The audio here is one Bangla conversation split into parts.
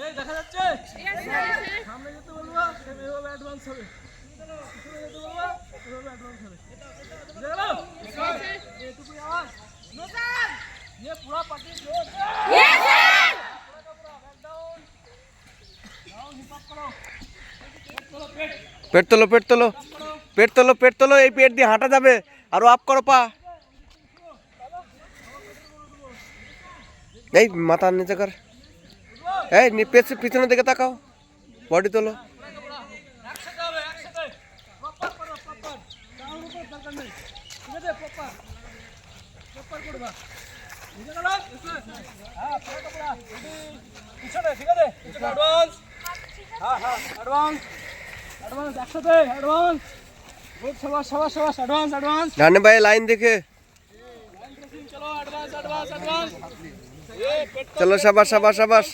এই দেখা যাচ্ছে সামনে যেতে বলবো সেম এভাবে অ্যাডভান্স হবে পিছনে যেতে বলবো এভাবে অ্যাডভান্স হবে বুঝে গেল এটুকুই আওয়াজ ये पूरा पार्टी जोर পেট তোলো পেট তোলো পেট তোলো পেট তোলো এই পেট দিয়ে হাঁটা যাবে আরো আপ করো পা এই মাথা নিচে কর এই পিছনের দিকে তাকাও। বডি তোলো। ডানে ভাই লাইন দেখে। চলো সাবাস সাবাস সাবাস।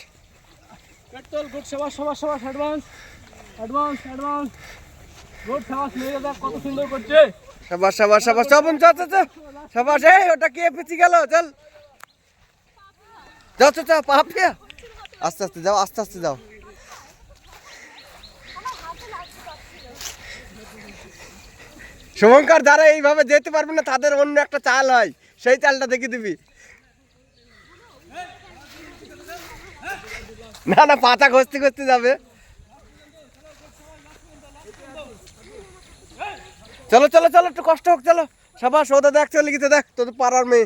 পেট্রোল গুড সবাস সবাস সবাস অ্যাডভান্স অ্যাডভান্স অ্যাডভান্স গুড সবাস দেখ কত সুন্দর করছে। সাবাস সাবাস সাবাস চ চ চ এই, ওটা কে পিছি গেল? চল। চ পাপিয়া আস্তে আস্তে যাও, আস্তে আস্তে যাও। শুভঙ্কর যারা এইভাবে যেতে পারবে না, তাদের অন্য একটা চাল হয়। সেই চালটা দেখে দিবি। না না, পাতা খসতে খসতে যাবে। চলো চলো চলো, একটু কষ্ট হোক, চলো। সবার সৌদা দেখ, চলে গেছে, দেখ তোদের পাড়ার মেয়ে।